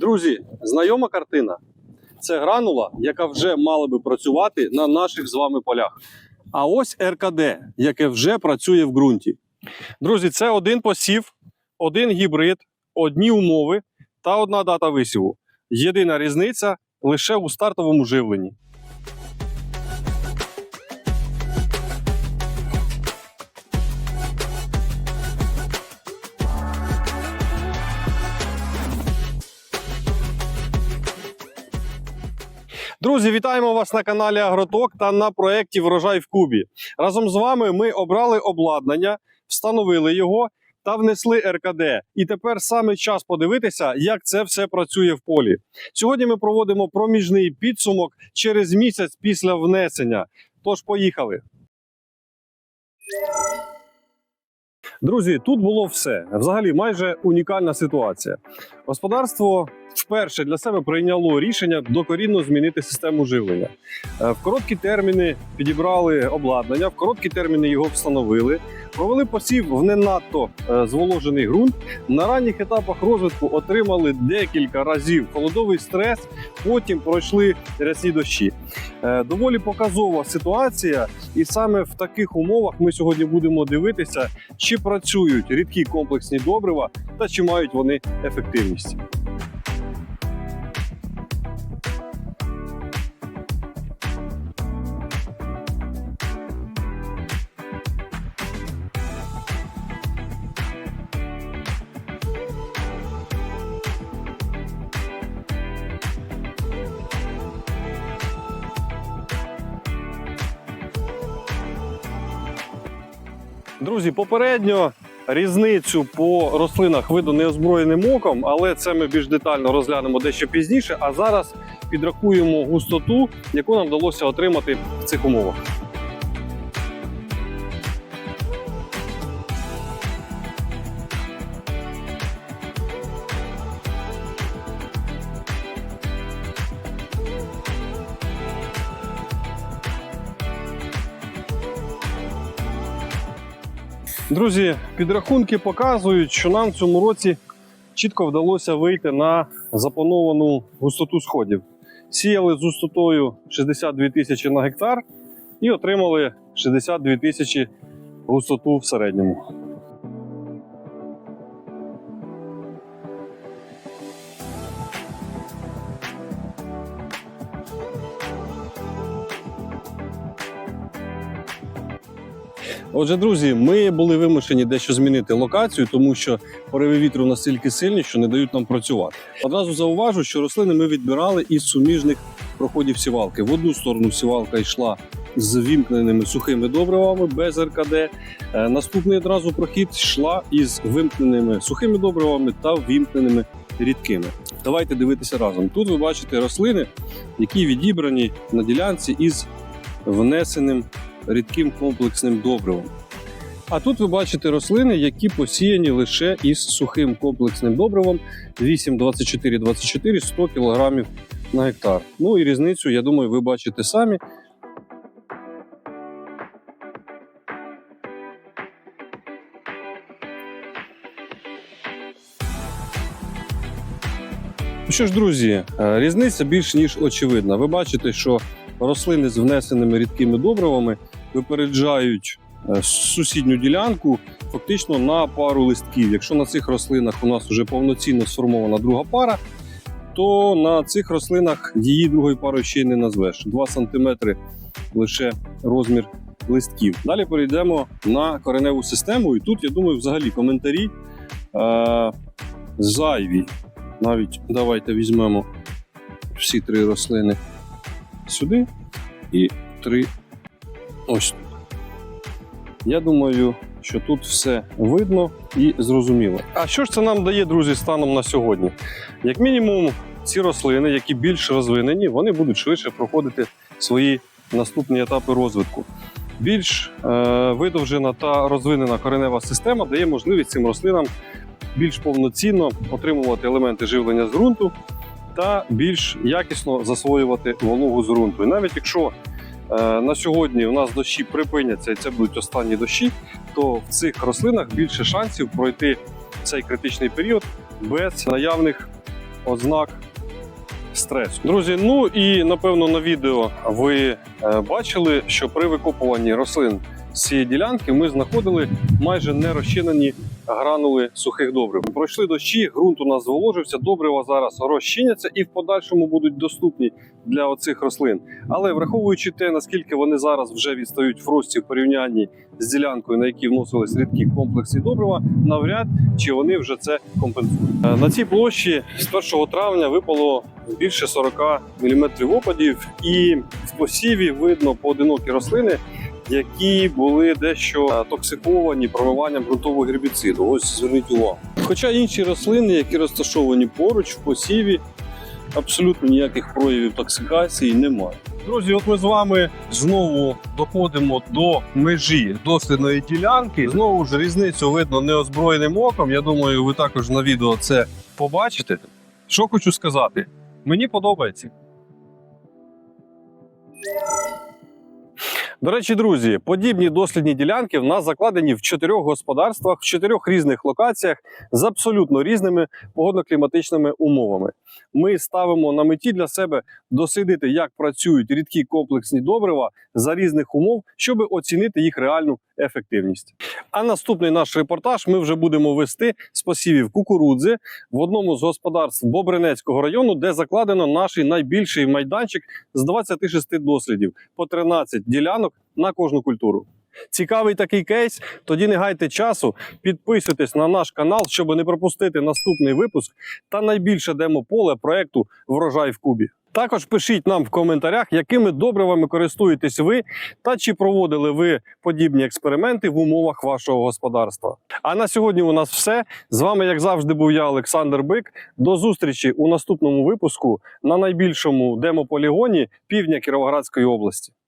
Друзі, знайома картина. Це гранула, яка вже мала би працювати на наших з вами полях. А ось РКД, яке вже працює в ґрунті. Друзі, це один посів, один гібрид, одні умови та одна дата висіву. Єдина різниця лише у стартовому живленні. Друзі, вітаємо вас на каналі Агроток та на проєкті Врожай в Кубі. Разом з вами ми обрали обладнання, встановили його та внесли РКД. І тепер саме час подивитися, як це все працює в полі. Сьогодні ми проводимо проміжний підсумок через місяць після внесення. Тож поїхали. Друзі, тут було все. Взагалі, майже унікальна ситуація. Господарство вперше для себе прийняло рішення докорінно змінити систему живлення. Е, В короткі терміни підібрали обладнання, в короткі терміни його встановили, провели посів в не надто е, зволожений ґрунт. На ранніх етапах розвитку отримали декілька разів холодовий стрес, потім пройшли рясні дощі. Е, Доволі показова ситуація, і саме в таких умовах ми сьогодні будемо дивитися, чи працюють рідкі комплексні добрива та чи мають вони ефективність. Друзі, попередньо різницю по рослинах видно неозброєним оком, але це ми більш детально розглянемо дещо пізніше. А зараз підрахуємо густоту, яку нам вдалося отримати в цих умовах. Друзі, підрахунки показують, що нам в цьому році чітко вдалося вийти на заплановану густоту сходів. Сіяли з густотою 62 тисячі на гектар і отримали 62 тисячі густоту в середньому. Отже, друзі, ми були вимушені дещо змінити локацію, тому що пориви вітру настільки сильні, що не дають нам працювати. Одразу зауважу, що рослини ми відбирали із суміжних проходів сівалки. В одну сторону сівалка йшла з вімкненими сухими добривами без РКД. Е, Наступний одразу прохід йшла із вимкненими сухими добривами та вімкненими рідкими. Давайте дивитися разом. Тут ви бачите рослини, які відібрані на ділянці із внесеним рідким комплексним добривом. А тут ви бачите рослини, які посіяні лише із сухим комплексним добривом 8, 24, 24, 100 кг на гектар. Ну і різницю, я думаю, ви бачите самі. Ну Що ж, друзі, е, різниця більш ніж очевидна. Ви бачите, що рослини з внесеними рідкими добривами випереджають е, сусідню ділянку фактично на пару листків. Якщо на цих рослинах у нас вже повноцінно сформована друга пара, то на цих рослинах її другою парою ще й не назвеш. 2 см лише розмір листків. Далі перейдемо на кореневу систему, і тут, я думаю, взагалі коментарі е- зайві. Навіть давайте візьмемо всі три рослини сюди і три ось. Я думаю, що тут все видно і зрозуміло. А що ж це нам дає, друзі, станом на сьогодні? Як мінімум, ці рослини, які більш розвинені, вони будуть швидше проходити свої наступні етапи розвитку. Більш е, видовжена та розвинена коренева система дає можливість цим рослинам більш повноцінно отримувати елементи живлення з ґрунту та більш якісно засвоювати вологу з ґрунту. І навіть якщо на сьогодні у нас дощі припиняться і це будуть останні дощі, то в цих рослинах більше шансів пройти цей критичний період без наявних ознак стресу. Друзі, ну і напевно на відео ви е, бачили, що при викопуванні рослин з цієї ділянки ми знаходили майже не розчинені гранули сухих добрив. Пройшли дощі, ґрунт у нас зволожився, добрива зараз розчиняться і в подальшому будуть доступні для оцих рослин. Але враховуючи те, наскільки вони зараз вже відстають в рості в порівнянні з ділянкою, на якій вносились рідкі комплексні добрива, навряд чи вони вже це компенсують. Е, На цій площі з 1 травня випало більше 40 мм опадів, і в посіві видно поодинокі рослини, які були дещо е, токсиковані промиванням ґрунтового гербіциду. Ось зверніть увагу. Хоча інші рослини, які розташовані поруч в посіві, абсолютно ніяких проявів токсикації немає. Друзі, от ми з вами знову доходимо до межі дослідної ділянки. Знову ж різницю видно неозброєним оком. Я думаю, ви також на відео це побачите. Що хочу сказати, мені подобається. До речі, друзі, подібні дослідні ділянки в нас закладені в чотирьох господарствах, в чотирьох різних локаціях з абсолютно різними погодно-кліматичними умовами. Ми ставимо на меті для себе дослідити, як працюють рідкі комплексні добрива за різних умов, щоб оцінити їх реальну ефективність. А наступний наш репортаж ми вже будемо вести з посівів кукурудзи в одному з господарств Бобринецького району, де закладено наш найбільший майданчик з 26 дослідів по 13 ділянок на кожну культуру. Цікавий такий кейс. Тоді не гайте часу, підписуйтесь на наш канал, щоб не пропустити наступний випуск та найбільше демо-поле проекту Врожай в Кубі. Також пишіть нам в коментарях, якими добривами користуєтесь ви та чи проводили ви подібні експерименти в умовах вашого господарства. А на сьогодні у нас все. З вами, як завжди, був я, Олександр Бик. До зустрічі у наступному випуску на найбільшому демополігоні півдня Кіровоградської області.